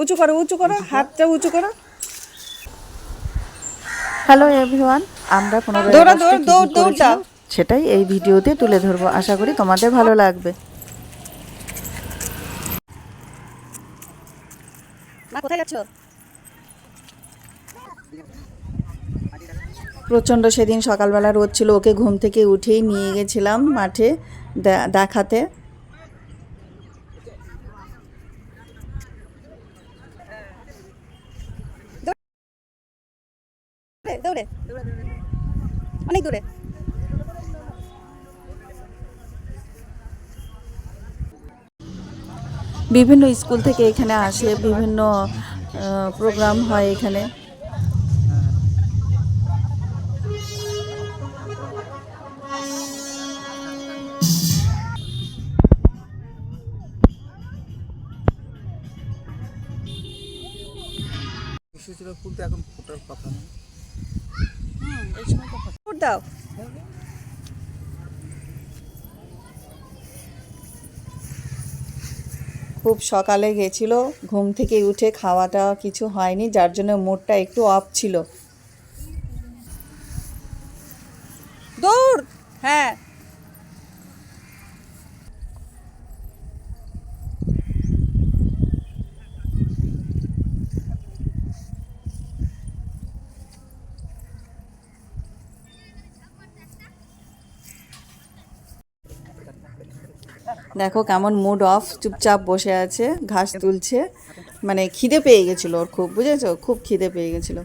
উঁচু করো উঁচু করো হাতটা উঁচু করো। হ্যালো এভরিওয়ান আমরা পনেরোই দৌড়া, দৌড়, দৌড়, দৌড় দাও। সেটাই এই ভিডিওতে তুলে ধরবো। আশা করি তোমাদের ভালো লাগবে। মা কোথায় যাচ্ছ? প্রচণ্ড সেদিন সকালবেলা রোদ ছিল ওকে ঘুম থেকে উঠেই নিয়ে গেছিলাম মাঠে দেখাতে। দৌড়ে দৌড়ে। অনেক দূরে। বিভিন্ন স্কুল থেকে এখানে আসে বিভিন্ন প্রোগ্রাম হয় এখানে। ফুল তো এখন ফোটার কথা না খুব সকালে গেছিল, ঘুম থেকে উঠে খাওয়াটা কিছু হয়নি, যার জন্য মুডটা একটু অফ ছিল। দৌড়! হ্যাঁ। দেখো কেমন মুড অফ চুপচাপ বসে আছে, ঘাস তুলছে। মানে খিদে পেয়ে গেছিল ওর খুব, বুঝেছ? খুব খিদে পেয়ে গেছিল।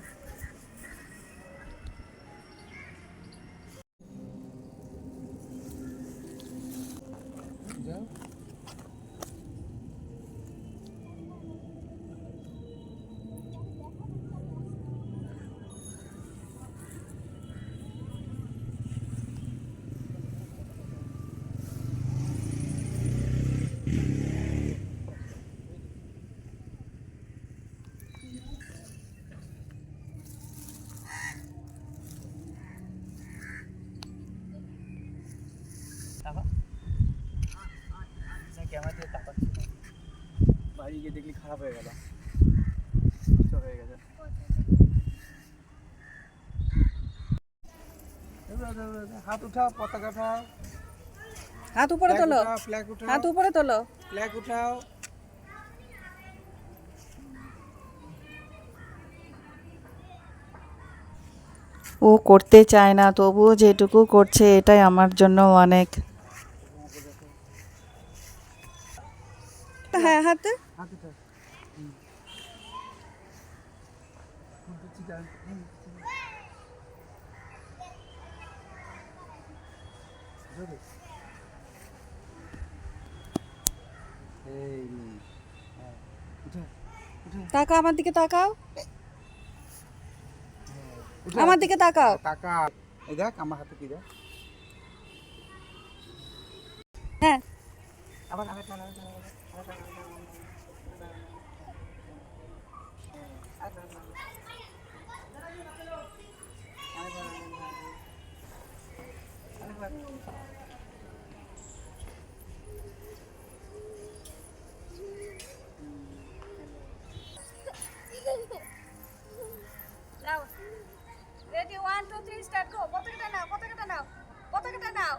দেখলি খারাপ হয়ে গেল। হয়ে গেছে। হাত উঠাও পতাকা উঠাও। হাত উপরে তোলো। ফ্ল্যাগ উঠাও। হাত উপরে তোলো। ফ্ল্যাগ উঠাও। ও করতে চায় না তবুও যেটুকু করছে এটাই আমার জন্য অনেক। উঠাও, উঠাও। তাকাও আমার দিকে তাকাও। আমার দিকে তাকাও। টাকা এই দেখ আমার হাতে কি দেখ? হ্যাঁ। আবার আবার টান, আবার টান, আবার টান, আবার টান, আবার টান, আবার টান, আবার টান। আরেকবার। Ready one two three start go পতাকাটা নাও পতাকাটা নাও পতাকাটা নাও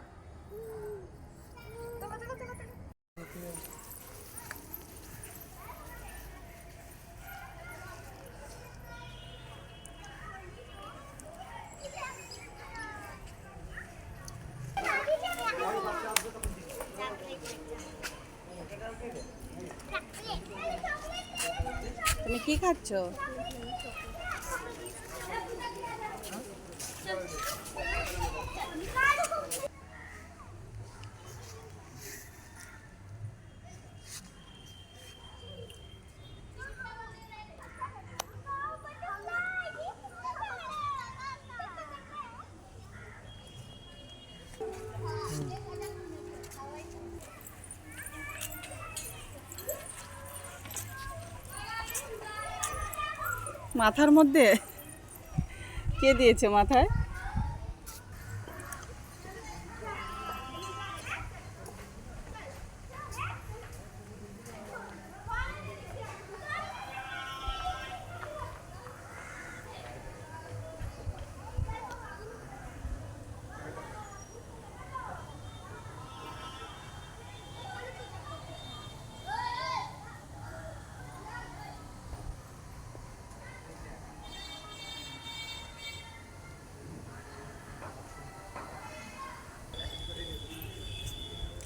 চলো চলো চলো চলো। তুমি কি খাচ্ছ? মাথার মধ্যে? কে দিয়েছে মাথায়?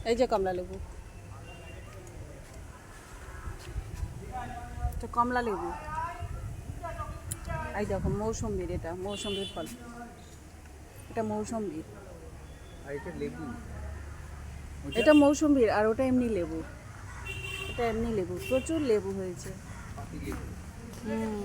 এই যে কমলা লেবু। এটা কমলা লেবু। এই দেখো মৌসম্বির এটা মৌসম্বির ফল। এটা মৌসম্বির আর এটা লেবু। এটা মৌসম্বির আর ওটা এমনি লেবু। এটা এমনি লেবু প্রচুর লেবু হয়েছে। হুম।